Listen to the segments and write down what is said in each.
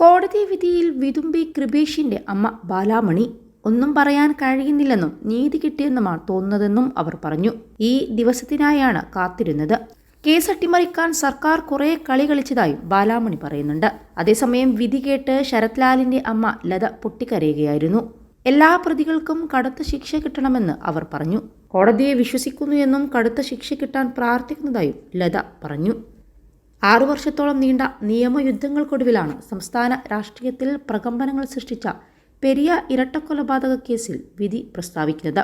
കോടതി വിധിയിൽ വിതുമ്പി കൃപേഷിന്റെ അമ്മ ബാലാമണി ഒന്നും പറയാൻ കഴിയുന്നില്ലെന്നും നീതി കിട്ടിയെന്നുമാണ് തോന്നുന്നതെന്നും അവർ പറഞ്ഞു. ഈ ദിവസത്തിനായാണ് കാത്തിരുന്നത്. കേസ് അട്ടിമറിക്കാൻ സർക്കാർ കുറെ കളി കളിച്ചതായും ബാലാമണി പറയുന്നുണ്ട്. അതേസമയം വിധി കേട്ട് ശരത് ലാലിന്റെ അമ്മ ലത പൊട്ടിക്കരയുകയായിരുന്നു. എല്ലാ പ്രതികൾക്കും കടുത്ത ശിക്ഷ കിട്ടണമെന്ന് അവർ പറഞ്ഞു. കോടതിയെ വിശ്വസിക്കുന്നു എന്നും കടുത്ത ശിക്ഷ കിട്ടാൻ പ്രാർത്ഥിക്കുന്നതായും ലത പറഞ്ഞു. ആറു വർഷത്തോളം നീണ്ട നിയമയുദ്ധങ്ങൾക്കൊടുവിലാണ് സംസ്ഥാന രാഷ്ട്രീയത്തിൽ പ്രകമ്പനങ്ങൾ സൃഷ്ടിച്ച പെരിയ ഇരട്ടക്കൊലപാതക കേസിൽ വിധി പ്രസ്താവിക്കുന്നത്.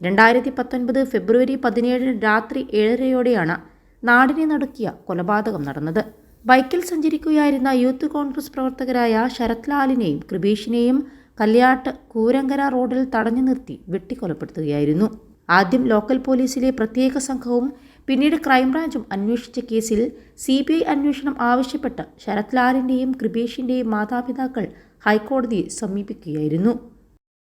രണ്ടായിരത്തി പത്തൊൻപത് ഫെബ്രുവരി പതിനേഴിന് രാത്രി ഏഴരയോടെയാണ് നാടിനെ നടുക്കിയ കൊലപാതകം നടന്നത്. ബൈക്കിൽ സഞ്ചരിക്കുകയായിരുന്ന യൂത്ത് കോൺഗ്രസ് പ്രവർത്തകരായ ശരത് ലാലിനെയും കൃപേഷിനെയും കല്യാട്ട് കൂരങ്കര റോഡിൽ തടഞ്ഞു നിർത്തി വെട്ടിക്കൊലപ്പെടുത്തുകയായിരുന്നു. ആദ്യം ലോക്കൽ പോലീസിലെ പ്രത്യേക സംഘവും പിന്നീട് ക്രൈംബ്രാഞ്ചും അന്വേഷിച്ച കേസിൽ സി ബി ഐ അന്വേഷണം ആവശ്യപ്പെട്ട് ശരത് ലാലിന്റെയും കൃപേഷിന്റെയും മാതാപിതാക്കൾ ഹൈക്കോടതിയെ സമീപിക്കുകയായിരുന്നു.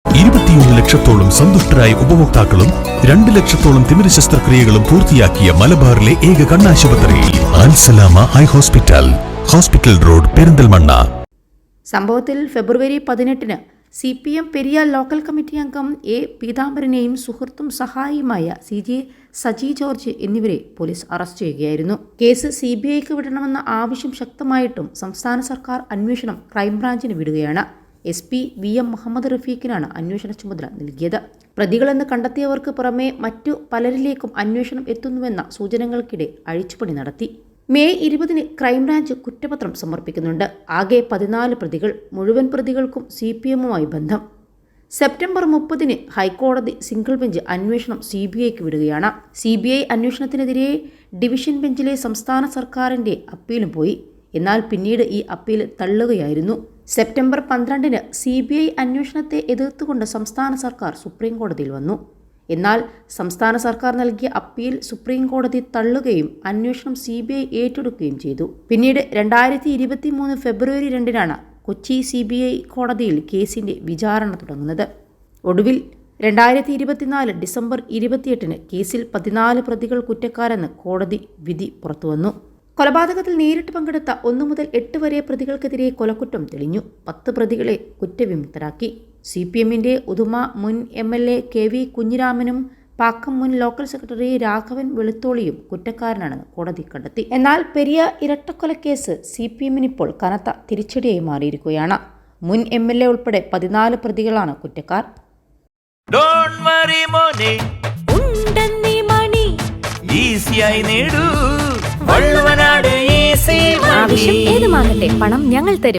ഇരുപത്തിയൊന്ന് ലക്ഷത്തോളം സന്തുഷ്ടരായ ഉപഭോക്താക്കളും രണ്ട് ലക്ഷത്തോളം തിമിര ശസ്ത്രക്രിയകളും പൂർത്തിയാക്കിയ മലബാറിലെ ഏക കണ്ണാശുപത്രി Al Salama eye hospital hospital road Perinthalmanna. സംഭവത്തിൽ ഫെബ്രുവരി പതിനെട്ടിന് C P M Periya local committee അംഗം എ പീതാംബരനെയും സുഹൃത്തും സഹായിയുമായ സി ജെ സജി ജോർജ് എന്നിവരെ പോലീസ് അറസ്റ്റ് ചെയ്യുകയായിരുന്നു. കേസ് സി ബി ഐക്ക് വിടണമെന്ന ആവശ്യം ശക്തമായിട്ടും സംസ്ഥാന സർക്കാർ അന്വേഷണം ക്രൈംബ്രാഞ്ചിന് വിടുകയാണ്. S P V M Muhammad റഫീഖിനാണ് അന്വേഷണ ചുമതല നൽകിയത്. പ്രതികളെന്ന് കണ്ടെത്തിയവർക്ക് പുറമെ മറ്റു പലരിലേക്കും അന്വേഷണം എത്തുന്നുവെന്ന സൂചനകൾക്കിടെ അഴിച്ചുപണി നടത്തി. മെയ് ഇരുപതിന് ക്രൈംബ്രാഞ്ച് കുറ്റപത്രം സമർപ്പിക്കുന്നുണ്ട്. ആകെ പതിനാല് പ്രതികൾ മുഴുവൻ പ്രതികൾക്കും സി പി എമ്മുമായി ബന്ധം. സെപ്റ്റംബർ മുപ്പതിന് ഹൈക്കോടതി സിംഗിൾ ബെഞ്ച് അന്വേഷണം സി ബി ഐക്ക് വിടുകയാണ്. സി ബി ഐ അന്വേഷണത്തിനെതിരെ ഡിവിഷൻ ബെഞ്ചിലെ സംസ്ഥാന സർക്കാരിന്റെ അപ്പീലും പോയി. എന്നാൽ പിന്നീട് ഈ അപ്പീൽ തള്ളുകയായിരുന്നു. സെപ്റ്റംബർ പന്ത്രണ്ടിന് സി ബി ഐ അന്വേഷണത്തെ എതിർത്തുകൊണ്ട് സംസ്ഥാന സർക്കാർ സുപ്രീം കോടതിയിൽ വന്നു. എന്നാൽ സംസ്ഥാന സർക്കാർ നൽകിയ അപ്പീൽ സുപ്രീം കോടതി തള്ളുകയും അന്വേഷണം സി ബി ഐ ഏറ്റെടുക്കുകയും ചെയ്തു. പിന്നീട് രണ്ടായിരത്തി ഇരുപത്തി മൂന്ന് ഫെബ്രുവരി രണ്ടിനാണ് കൊച്ചി സി ബി ഐ കോടതിയിൽ കേസിന്റെ വിചാരണ തുടങ്ങുന്നത്. ഒടുവിൽ രണ്ടായിരത്തി ഇരുപത്തിനാല് ഡിസംബർ ഇരുപത്തിയെട്ടിന് കേസിൽ പതിനാല് പ്രതികൾ കുറ്റക്കാരെന്ന് കോടതി വിധി പുറത്തുവന്നു. കൊലപാതകത്തിൽ നേരിട്ട് പങ്കെടുത്ത ഒന്നു മുതൽ എട്ട് വരെ പ്രതികൾക്കെതിരെ കൊലക്കുറ്റം തെളിഞ്ഞു. പത്ത് പ്രതികളെ കുറ്റവിമുക്തരാക്കി. സി പി എമ്മിന്റെ ഉദുമ മുൻ M L A K V കുഞ്ഞിരാമനും Pakkam മുൻ ലോക്കൽ സെക്രട്ടറി രാഘവൻ വെളുത്തോളിയും കുറ്റക്കാരനാണെന്ന് കോടതി കണ്ടെത്തി. എന്നാൽ പെരിയ ഇരട്ടക്കൊലക്കേസ് സി പി എമ്മിനിപ്പോൾ കനത്ത തിരിച്ചടിയായി മാറിയിരിക്കുകയാണ്. മുൻ എം എൽ എ ഉൾപ്പെടെ പതിനാല് പ്രതികളാണ് കുറ്റക്കാർ. ഡോണ്ട് വറി മോനെ. ഉണ്ടെന്നീ മണി. ഈസിയായി നേടൂ. വള്ളുവനാട് ഈസി ആവശ്യം ഏതുമാകട്ടെ പണം ഞങ്ങൾ തരും.